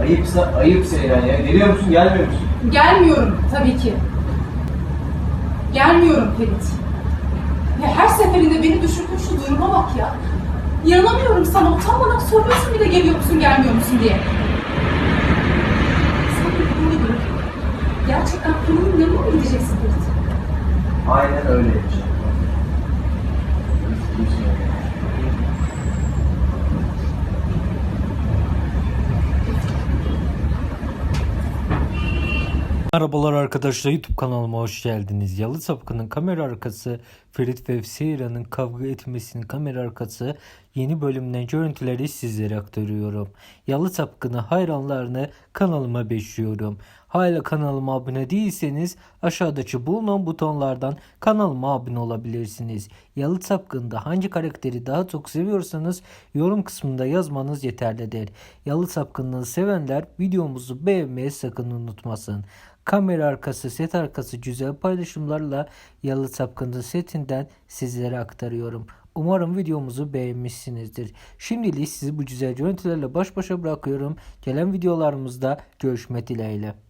Ayıpsa ayıp Seyran ya. Geliyor musun gelmiyor musun? Gelmiyorum tabii ki. Gelmiyorum Ferit. Ya her seferinde beni düşürdüğün şu duruma bak ya. İnanamıyorum sana. Utanmadan soruyorsun bir de geliyor musun gelmiyor musun diye. Sen de bunu. Gerçekten kulunun yanına mı gideceksin Ferit? Aynen öyle yapacağım. Merhabalar arkadaşlar YouTube kanalıma hoş geldiniz. Yalı Sapkın'ın kamera arkası Ferit ve Seyra'nın kavga etmesinin kamera arkası yeni bölümden görüntüleri sizlere aktarıyorum. Yalı Sapkın'ı hayranlarını kanalıma bekliyorum. Hala kanalıma abone değilseniz aşağıdaki bulunan butonlardan kanalıma abone olabilirsiniz. Yalı Sapkın'da hangi karakteri daha çok seviyorsanız yorum kısmında yazmanız yeterlidir. Yalı Sapkın'ı sevenler videomuzu beğenmeyi sakın unutmasın. Kamera arkası, set arkası güzel paylaşımlarla Yalı Sapkın'ın setinden sizlere aktarıyorum. Umarım videomuzu beğenmişsinizdir. Şimdilik sizi bu güzel görüntülerle baş başa bırakıyorum. Gelen videolarımızda görüşmek dileğiyle.